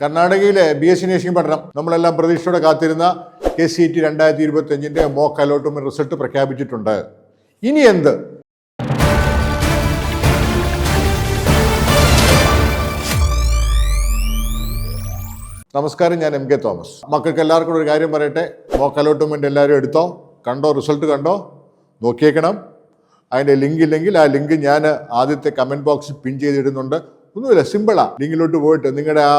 കർണാടകയിലെ B S C nursing പഠനം നമ്മളെല്ലാം പ്രതീക്ഷയോടെ കാത്തിരുന്ന കെ സി ടി രണ്ടായിരത്തി ഇരുപത്തി അഞ്ചിന്റെ മോക്ക് അലോട്ട്മെന്റ് റിസൾട്ട് പ്രഖ്യാപിച്ചിട്ടുണ്ട്. ഇനി എന്ത്? നമസ്കാരം ഞാൻ എം കെ തോമസ്. മക്കൾക്ക് എല്ലാവർക്കും ഒരു കാര്യം പറയട്ടെ. മോക്ക് അലോട്ട്മെന്റ് എല്ലാവരും എടുത്തോ? കണ്ടോ? റിസൾട്ട് കണ്ടോ? നോക്കിയേക്കണം. അതിന്റെ ലിങ്ക് ഇല്ലെങ്കിൽ ആ ലിങ്ക് ഞാൻ ആദ്യത്തെ കമന്റ് ബോക്സിൽ പിൻ ചെയ്തിടുന്നുണ്ട്. ഒന്നുമില്ല സിമ്പിളാണ് ലിങ്കിലോട്ട് പോയിട്ട് നിങ്ങളുടെ ആ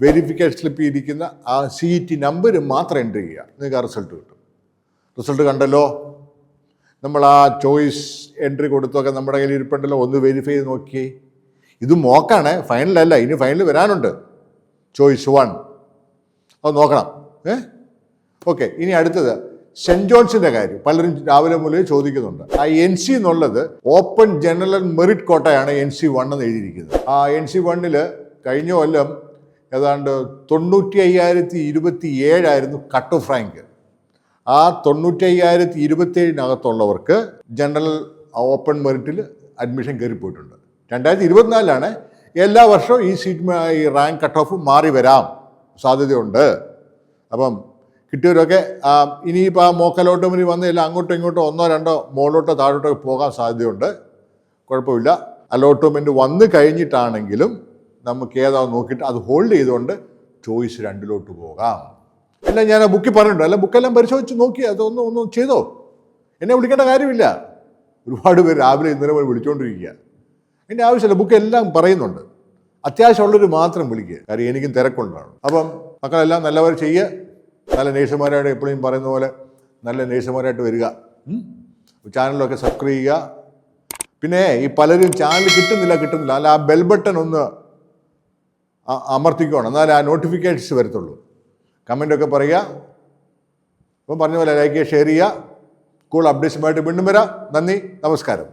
വെരിഫിക്കേഷൻ സ്ലിപ്പ് ഇരിക്കുന്ന ആ സി ടി നമ്പർ മാത്രം എന്റർ ചെയ്യുക. നിങ്ങൾക്ക് ആ റിസൾട്ട് കിട്ടും. റിസൾട്ട് കണ്ടല്ലോ? നമ്മൾ ആ ചോയ്സ് എൻട്രി കൊടുത്തൊക്കെ നമ്മുടെ കയ്യിൽ ഇരിപ്പുണ്ടല്ലോ. ഒന്ന് വെരിഫൈ ചെയ്ത് നോക്കിയേ. ഇത് മോക്കാണ് ഫൈനലല്ല ഇനി ഫൈനൽ വരാനുണ്ട്. ചോയ്സ് വൺ അത് നോക്കണം. ഏ? ഓക്കെ ഇനി അടുത്തത്. സെന്റ് ജോൺസിന്റെ കാര്യം. പലരും രാവിലെ മുതലേ ചോദിക്കുന്നുണ്ട്. ആ എൻ സി എന്നുള്ളത് ഓപ്പൺ ജനറൽ മെറിറ്റ് കോട്ടയാണ് എൻ സി വൺ എന്ന് എഴുതിയിരിക്കുന്നത്. ആ എൻ സി വണ്ണിൽ കഴിഞ്ഞ കൊല്ലം ഏതാണ്ട് തൊണ്ണൂറ്റി അയ്യായിരത്തി ഇരുപത്തി ഏഴായിരുന്നു കട്ട് ഓഫ് റാങ്ക്. ആ തൊണ്ണൂറ്റി അയ്യായിരത്തി ഇരുപത്തേഴിനകത്തുള്ളവർക്ക് ജനറൽ ഓപ്പൺ മെറിറ്റിൽ അഡ്മിഷൻ കയറിപ്പോയിട്ടുണ്ട് രണ്ടായിരത്തി ഇരുപത്തിനാലിലാണ് എല്ലാ വർഷവും ഈ സീറ്റ് ഈ റാങ്ക് കട്ട് ഓഫ് മാറി വരാം സാധ്യതയുണ്ട്. അപ്പം കിട്ടിയവരൊക്കെ ഇനിയിപ്പോൾ ആ മോക്കലോട്ടോമിനി വന്നില്ല അങ്ങോട്ടോ ഇങ്ങോട്ടോ ഒന്നോ രണ്ടോ മുകളിലോട്ടോ താഴോട്ടോ പോകാൻ സാധ്യതയുണ്ട്. കുഴപ്പമില്ല. അലോട്ട്മെന്റ് വന്നു കഴിഞ്ഞിട്ടാണെങ്കിലും നമുക്ക് ഏതാ നോക്കിയിട്ട് അത് ഹോൾഡ് ചെയ്തുകൊണ്ട് ചോയ്സ് രണ്ടിലോട്ട് പോകാം. എല്ലാം ഞാൻ ആ ബുക്കിൽ പറഞ്ഞിട്ടുണ്ട്. അല്ല ബുക്കെല്ലാം പരിശോധിച്ച് നോക്കി അതൊന്നും ഒന്നും ചെയ്തോ? എന്നെ വിളിക്കേണ്ട കാര്യമില്ല. ഒരുപാട് പേര് രാവിലെ ഇന്നലെ പോയി വിളിച്ചുകൊണ്ടിരിക്കുക എന്റെ ആവശ്യമില്ല ബുക്ക് എല്ലാം പറയുന്നുണ്ട്. അത്യാവശ്യമുള്ളവർ മാത്രം വിളിക്കുക. കാര്യം എനിക്കും തിരക്കുണ്ടാണ്. അപ്പം മക്കളെല്ലാം നല്ലവർ ചെയ്യുക നല്ല നേഴ്സുമാരായിട്ട് എപ്പോഴും പറയുന്ന പോലെ നല്ല നേഴ്സുമാരായിട്ട് വരിക? ചാനലൊക്കെ സബ്സ്ക്രൈബ് ചെയ്യുക. പിന്നെ ഈ പലരും ചാനൽ കിട്ടുന്നില്ല കിട്ടുന്നില്ല. അല്ല ആ ബെൽ ബട്ടൺ ഒന്ന് അമർത്തിക്കണം. എന്നാലേ ആ നോട്ടിഫിക്കേഷൻസ് വരത്തുള്ളൂ. കമന്റൊക്കെ പറയുക. അപ്പം പറഞ്ഞ പോലെ ലൈക്ക് ചെയ്യുക. ഷെയർ ചെയ്യുക കൂടുതൽ അപ്ഡേറ്റ്സുമായിട്ട് വീണ്ടും വരാം. നന്ദി. നമസ്കാരം.